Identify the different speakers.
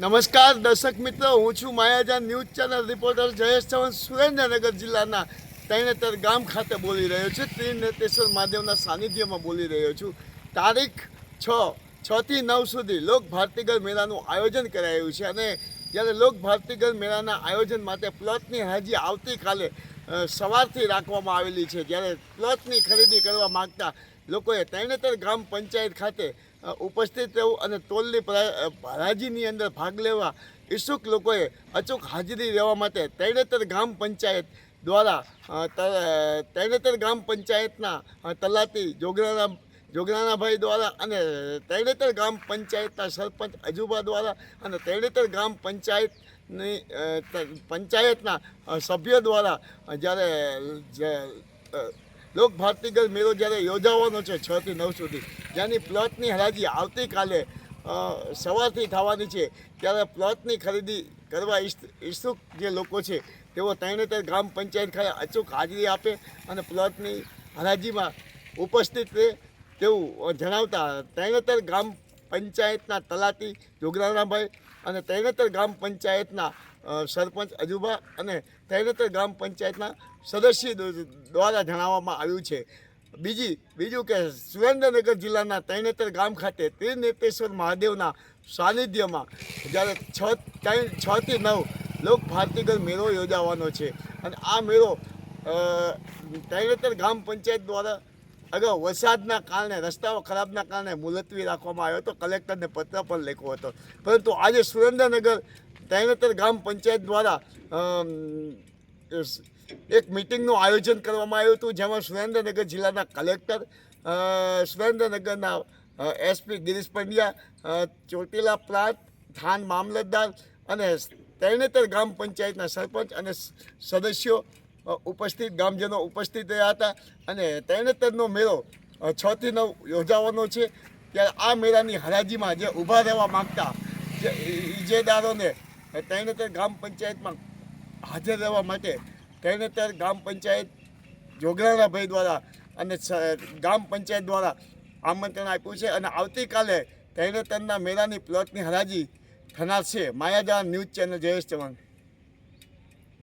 Speaker 1: નમસ્કાર દર્શક મિત્રો, હું છું Mayajan news channel reporter Jayesh Chavan Surendranagar જિલ્લાના તૈણેતર ગામ ખાતે બોલી રહ્યો છું. ત્રિનેતેશ્વર મહાદેવના સાનિધ્યમાં બોલી રહ્યો છું. તારીખ છ, છથી નવ સુધી લોક ભારતીગર મેળાનું આયોજન કરાયું છે અને જ્યારે લોક ભારતીગર મેળાના આયોજન માટે પ્લોટની હાજી આવતીકાલે સવારથી રાખવામાં આવેલી છે. જ્યારે પ્લોટની ખરીદી કરવા માગતા લોકોએ તૈણેતર ગ્રામ પંચાયત ખાતે ઉપસ્થિત રહેવું અને ટોલની પરાજીની અંદર ભાગ લેવા ઈચ્છુક લોકોએ અચૂક હાજરી રહેવા માટે તૈણેતર ગ્રામ પંચાયત દ્વારા તૈણેતર ગ્રામ પંચાયતના તલાટી જોગરાના જોગરાણાભાઈ દ્વારા અને તૈણેતર ગ્રામ પંચાયતના સરપંચ અજુબા દ્વારા અને તૈણેતર ગ્રામ પંચાયતની પંચાયતના સભ્ય દ્વારા જ્યારે લોક ભારતીગર મેળો જ્યારે યોજાવાનો છે છ થી નવ સુધી જેની પ્લોટની હરાજી આવતીકાલે સવારથી થવાની છે. ત્યારે પ્લોટની ખરીદી કરવા ઈચ્છુક જે લોકો છે, તેઓ તૈણેતર ગ્રામ પંચાયત ખાતે અચૂક હાજરી આપે અને પ્લોટની હરાજીમાં ઉપસ્થિત રહે તેવું જણાવતા તૈણેતર ગ્રામ પંચાયતના તલાટી જોગરાણાભાઈ અને તૈનેતર ગ્રામ પંચાયતના સરપંચ અજુબા અને તૈણેતર ગ્રામ પંચાયતના સદસ્ય દ્વ- દ્વારા જણાવવામાં આવ્યું છે. બીજી, બીજું કે સુરેન્દ્રનગર જિલ્લાના તૈનેતર ગામ ખાતે ત્રિનેતેશ્વર મહાદેવના સાનિધ્યમાં જ્યારે છ ત્રણ છથી નવ લોક ભારતીગર મેળો યોજાવાનો છે. અને આ મેળો તૈનેતર ગ્રામ પંચાયત દ્વારા અગાઉ વરસાદના કારણે, રસ્તાઓ ખરાબના કારણે મુલતવી રાખવામાં આવ્યો હતો, કલેક્ટરને પત્ર પણ લખ્યો હતો. પરંતુ આજે સુરેન્દ્રનગર તૈણેતર ગ્રામ પંચાયત દ્વારા એક મિટિંગનું આયોજન કરવામાં આવ્યું હતું, જેમાં સુરેન્દ્રનગર જિલ્લાના કલેક્ટર સુરેન્દ્રનગરના એસપી ગિરીશ પંડ્યા ચોટીલા પ્રાંત, થાન મામલતદાર અને તૈણેતર ગ્રામ પંચાયતના સરપંચ અને સદસ્યો ઉપસ્થિત ગામજનો ઉપસ્થિત રહ્યા હતા અને તરણેતરનો મેળો અ, છ થી નવ યોજાવાનો છે. ત્યારે આ મેળાની હરાજીમાં જે ઊભા રહેવા માગતા જે ઈજેદારોને તરણેતર ગ્રામ પંચાયતમાં હાજર રહેવા માટે તરણેતર ગ્રામ પંચાયત જોગરાણાભાઈ દ્વારા અને ગામ પંચાયત દ્વારા આમંત્રણ આપ્યું છે અને આવતીકાલે તરણેતરના મેળાની પ્લોટની હરાજી થનાર છે. Mayajan news channel Jayesh Chauhan.